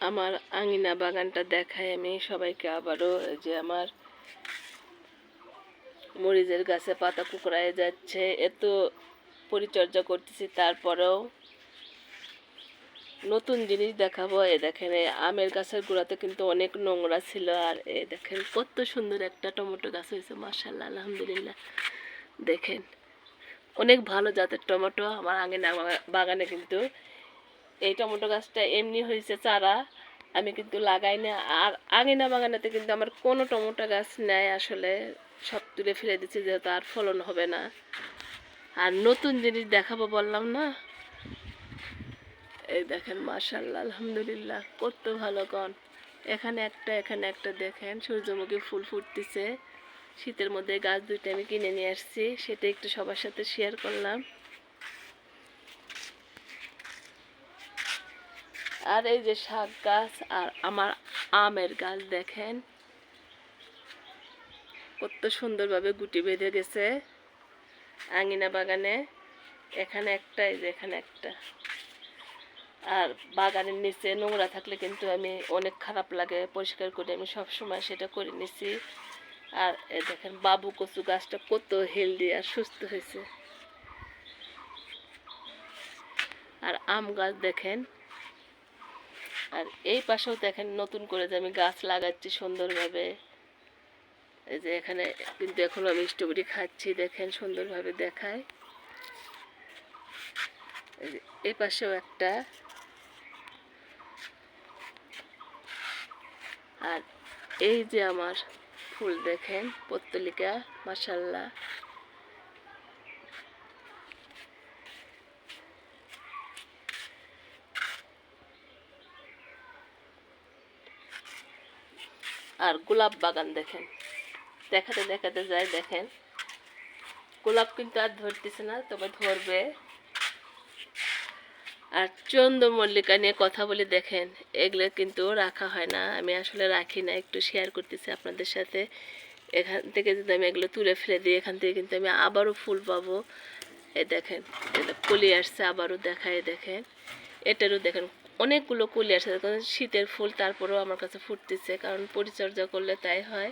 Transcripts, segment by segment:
আমার আঙিনা বাগানটা দেখায় আমি। সবাইকে আবারও যে আমার মরিচের গাছে পাতা কুকড়ায় যাচ্ছে। এত পরিচর্যা করতেছি, তারপরেও নতুন জিনিস দেখাবো। এ দেখেন, এই আমের গাছের গোড়াতে কিন্তু অনেক নোংরা ছিল। আর এ দেখেন, কত সুন্দর একটা টমেটো গাছ হয়েছে মার্শাল্লাহ আলহামদুলিল্লাহ। দেখেন, অনেক ভালো জাতের টমেটো। আমার আঙিনা বাগানে কিন্তু এই টমেটো গাছটা এমনি হয়েছে চারা, আমি কিন্তু লাগাই না। আর আঙিনা বাগানাতে কিন্তু আমার কোনো টমেটো গাছ নেয় আসলে, সব তুলে ফেলে দিচ্ছি যেহেতু আর ফলন হবে না। আর নতুন জিনিস দেখাবো বললাম না? এই দেখেন মাশাল্লাহ আলহামদুলিল্লাহ, কত ভালো কন। এখানে একটা এখানে একটা দেখেন, সূর্যমুখী ফুল ফুটতেছে। শীতের মধ্যে গাছ দুইটা আমি কিনে নিয়ে আসছি, সেটা একটু সবার সাথে শেয়ার করলাম। আর এই যে শাক গাছ আর আমার আমের গাছ দেখেন। কত সুন্দরভাবে গুটি বেঁধে গেছে আঙিনা বাগানে। এখানে একটা, এই যে এখানে একটা। আর বাগানের নিচে নোংরা থাকলে কিন্তু আমি অনেক খারাপ লাগে, পরিষ্কার করে আমি সব সময় সেটা করে নিছি। আর এ দেখেন বাবু কচু গাছটা কত হেলদি আর সুস্থ হয়েছে। আর আম গাছ দেখেন আর এই পাশেও দেখেন নতুন করে যে আমি গাছ লাগাচ্ছি সুন্দরভাবে। এই যে এখানে কিন্তু এখনও আমি স্ট্রবেরি খাচ্ছি, দেখেন সুন্দরভাবে দেখায়। এই এই পাশেও একটা। আর এই যে আমার ফুল দেখেন, পত্তলিকা মাসাল্লাহ আর গোলাপ বাগান দেখেন। দেখাতে দেখাতে যায় দেখেন। গোলাপ কিন্তু আর ধরতেছে না, তবে ধরবে। আর চন্দ্রমল্লিকা নিয়ে কথা বলে, দেখেন, এগুলো কিন্তু রাখা হয় না। আমি আসলে রাখি না, একটু শেয়ার করতেছি আপনাদের সাথে। এখান থেকে যদি আমি এগুলো তুলে ফেলে দিই, এখান থেকে কিন্তু আমি আবারও ফুল পাবো। এ দেখেন কলি আসছে, আবারও দেখায়, দেখেন। এটারও দেখেন, অনেকগুলো কলি আসছে শীতের ফুল তারপরেও আমার কাছে ফুটতেছে, কারণ পরিচর্যা করলে তাই হয়।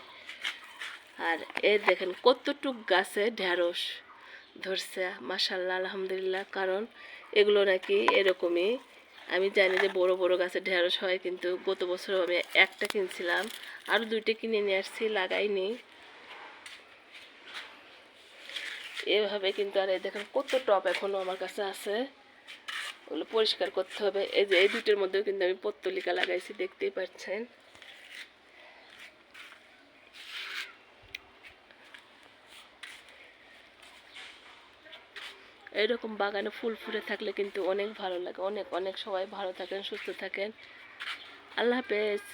আর এ দেখেন, কতটুক গাছে ঢ্যাঁড়স ধরছে মাসাল্লাহ আলহামদুলিল্লাহ। কারণ এগুলো নাকি এরকমই। আমি জানি যে বড় বড় গাছে ঢেঁড়স হয়, কিন্তু গত বছর আমি একটা কিনছিলাম। আরও দুইটা কিনে নিয়ে আসছি, লাগাইনি। এভাবে কিন্তু আর এই দেখেন, কত টপ এখনও আমার কাছে আছে। ওগুলো পরিষ্কার করতে হবে। এই যে এই দুটোর মধ্যেও কিন্তু আমি পত্তলিকা লাগাইছি, দেখতেই পাচ্ছেন। এরকম বাগানে ফুল ফুলে থাকলে কিন্তু অনেক ভালো লাগে। অনেক অনেক সবাই ভালো থাকেন, সুস্থ থাকেন। আল্লাহ হাফেজ।